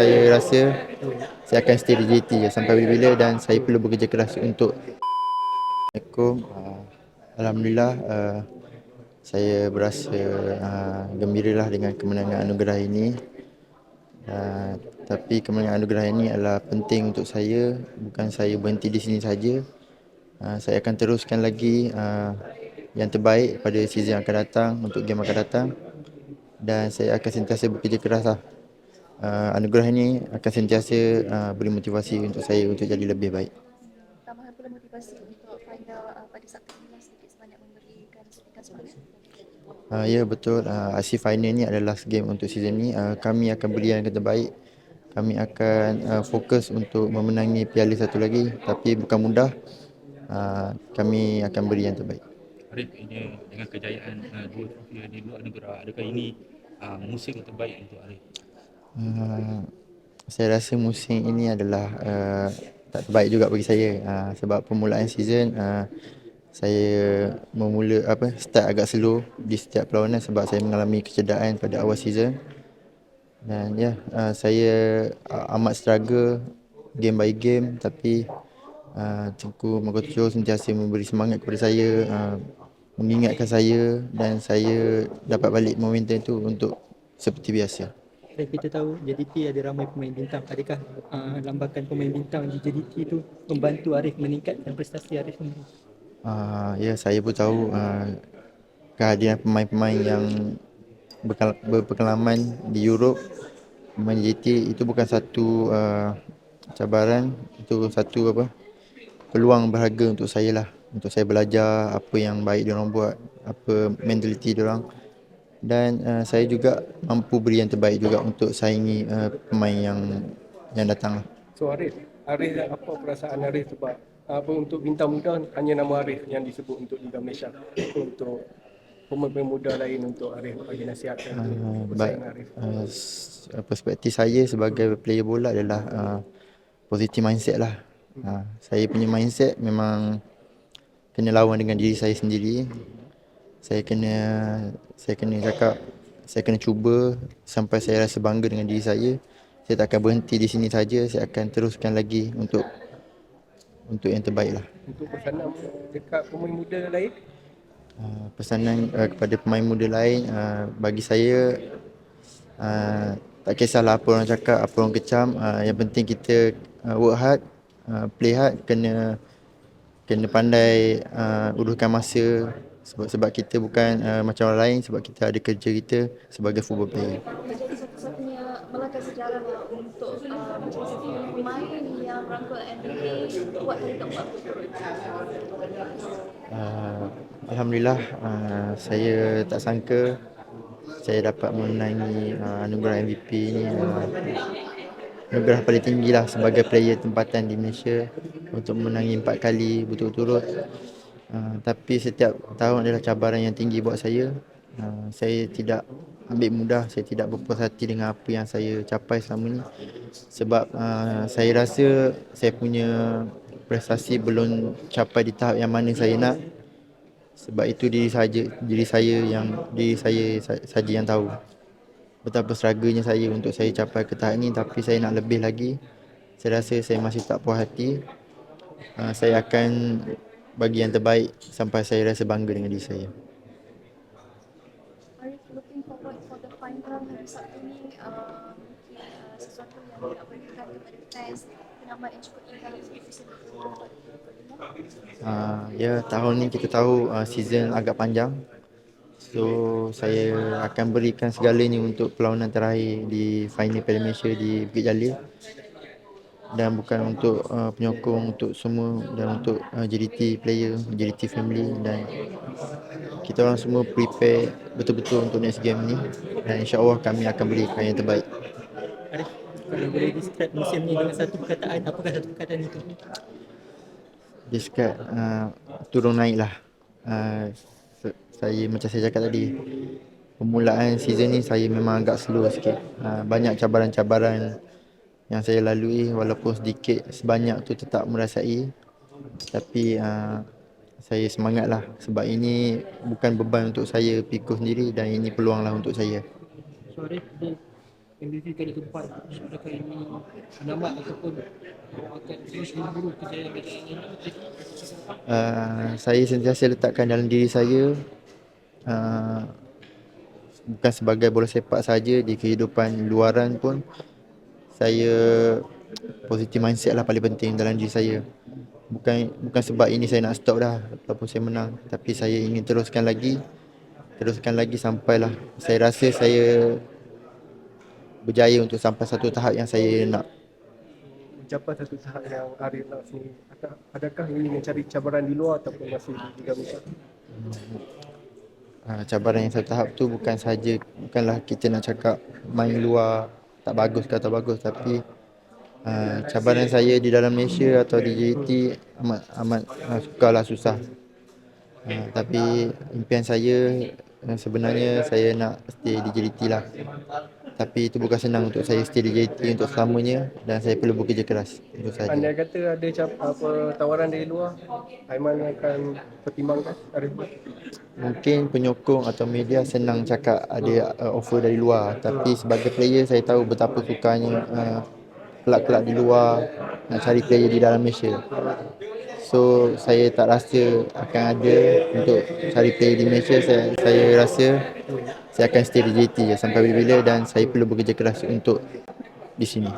saya rasa saya akan stay di JT sampai bila-bila dan saya perlu bekerja keras untuk Assalamualaikum. Uh, Alhamdulillah uh, saya berasa uh, gembira lah dengan kemenangan anugerah ini. Uh, tapi kemenangan anugerah ini adalah penting untuk saya bukan saya berhenti di sini saja. Uh, saya akan teruskan lagi uh, yang terbaik pada season yang akan datang untuk game akan datang. Dan saya akan sentiasa bekerja keras lah. Uh, anugerah ini akan sentiasa uh, beri motivasi untuk saya untuk jadi lebih baik. Tambahan pula motivasi untuk final uh, pada Sabtu ini lah sedikit sebanyak memberikan sertifikat semangat. Uh, ya betul, uh, IC final ni adalah last game untuk season ni. Uh, kami akan beri yang terbaik. Kami akan uh, fokus untuk memenangi piala satu lagi tapi bukan mudah. Uh, kami akan beri yang terbaik. Arif ini dengan kejayaan uh, dua trofi di luar negara adakah ini uh, musim terbaik untuk Arif? Uh, saya rasa musim ini adalah uh, tak terbaik juga bagi saya uh, sebab permulaan season uh, saya memula apa start agak slow di setiap perlawanan sebab saya mengalami kecederaan pada awal season dan ya yeah, uh, saya uh, amat struggle game by game tapi uh, Tengku Makoto sentiasa memberi semangat kepada saya uh, mengingatkan saya dan saya dapat balik momentum itu untuk seperti biasa. Dan kita tahu JDT ada ramai pemain bintang. Adakah uh, lambakan pemain bintang di JDT itu membantu Arif meningkatkan prestasi Arif sendiri? Uh, ya, saya pun tahu uh, kehadiran pemain-pemain yang berpengalaman di Europe pemain JDT itu bukan satu uh, cabaran, itu satu apa peluang berharga untuk saya lah untuk saya belajar apa yang baik dia orang buat, apa mentaliti dia orang. Dan uh, saya juga mampu beri yang terbaik juga untuk saingi uh, pemain yang yang datang lah. So Arif, Arif apa perasaan Arif sebab apa untuk bintang muda hanya nama Arif yang disebut untuk Liga Malaysia untuk pemain-pemain muda lain untuk Arif bagi nasihat uh, baik, Arif. Uh, perspektif saya sebagai player bola adalah uh, positif mindset lah. Uh, saya punya mindset memang kena lawan dengan diri saya sendiri. Saya kena saya kena cakap saya kena cuba sampai saya rasa bangga dengan diri saya. Saya tak akan berhenti di sini saja. Saya akan teruskan lagi untuk untuk yang terbaik lah. Untuk pesanan dekat pemain muda lain? Uh, pesanan uh, kepada pemain muda lain uh, bagi saya uh, tak kisahlah apa orang cakap, apa orang kecam. Uh, yang penting kita uh, work hard, uh, play hard, kena kena pandai uh, uruskan masa sebab sebab kita bukan uh, macam orang lain sebab kita ada kerja kita sebagai football player. Satu-satunya melangkah sejarah untuk uh, pemain yang rangkul NBA buat uh, Alhamdulillah uh, saya tak sangka saya dapat menangi uh, anugerah MVP ni uh, anugerah paling tinggi lah sebagai player tempatan di Malaysia untuk menangi empat kali berturut-turut. Uh, tapi setiap tahun adalah cabaran yang tinggi buat saya. Uh, saya tidak ambil mudah, saya tidak berpuas hati dengan apa yang saya capai selama ini. Sebab uh, saya rasa saya punya prestasi belum capai di tahap yang mana saya nak. Sebab itu diri saja diri saya yang diri saya saja yang tahu betapa struggle saya untuk saya capai ke tahap ini tapi saya nak lebih lagi saya rasa saya masih tak puas hati uh, saya akan bagi yang terbaik sampai saya rasa bangga dengan diri saya. Arif looking forward for the final hari Sabtu ni uh, mungkin uh, sesuatu yang tidak berikan kepada fans penamat yang cukup indah untuk bisa Uh, ya tahun ni kita tahu uh, season agak panjang. So saya akan berikan segalanya untuk perlawanan terakhir di final Piala Malaysia di Bukit Jalil dan bukan untuk uh, penyokong untuk semua dan untuk uh, JDT player, JDT family dan kita orang semua prepare betul-betul untuk next game ni dan insya-Allah kami akan berikan yang terbaik. Arif, kalau boleh describe musim ni dengan satu perkataan, apakah satu perkataan itu? Describe uh, turun naik lah. Uh, saya macam saya cakap tadi permulaan season ni saya memang agak slow sikit uh, banyak cabaran-cabaran yang saya lalui walaupun sedikit sebanyak tu tetap merasai. Tapi uh, saya semangat lah sebab ini bukan beban untuk saya pikul sendiri dan ini peluang lah untuk saya. Sorry, MVP kali keempat adakah ini penamat ataupun akan terus memburu kejayaan-kejayaan ini uh, saya sentiasa letakkan dalam diri saya uh, bukan sebagai bola sepak saja di kehidupan luaran pun saya positif mindset lah paling penting dalam diri saya bukan bukan sebab ini saya nak stop dah walaupun saya menang tapi saya ingin teruskan lagi teruskan lagi sampailah saya rasa saya berjaya untuk sampai satu tahap yang saya nak Mencapai satu tahap yang Arif nak sini. Adakah, ingin mencari cabaran di luar ataupun masih di Malaysia? uh, cabaran yang satu tahap tu bukan saja bukanlah kita nak cakap main luar tak bagus ke tak bagus tapi uh, cabaran saya di dalam Malaysia atau di JT amat amat uh, sukarlah susah. Uh, tapi impian saya sebenarnya saya nak stay di JT lah tapi itu bukan senang untuk saya stay di JT untuk selamanya dan saya perlu bekerja keras untuk saja Andai kata ada cap, apa tawaran dari luar, Aiman akan pertimbangkan Arif. Mungkin penyokong atau media senang cakap ada uh, offer dari luar tapi sebagai player saya tahu betapa sukanya uh, kelab-kelab di luar nak cari player di dalam Malaysia. So saya tak rasa akan ada untuk cari player di Malaysia saya saya rasa saya akan stay di JT sampai bila-bila dan saya perlu bekerja keras untuk di sini.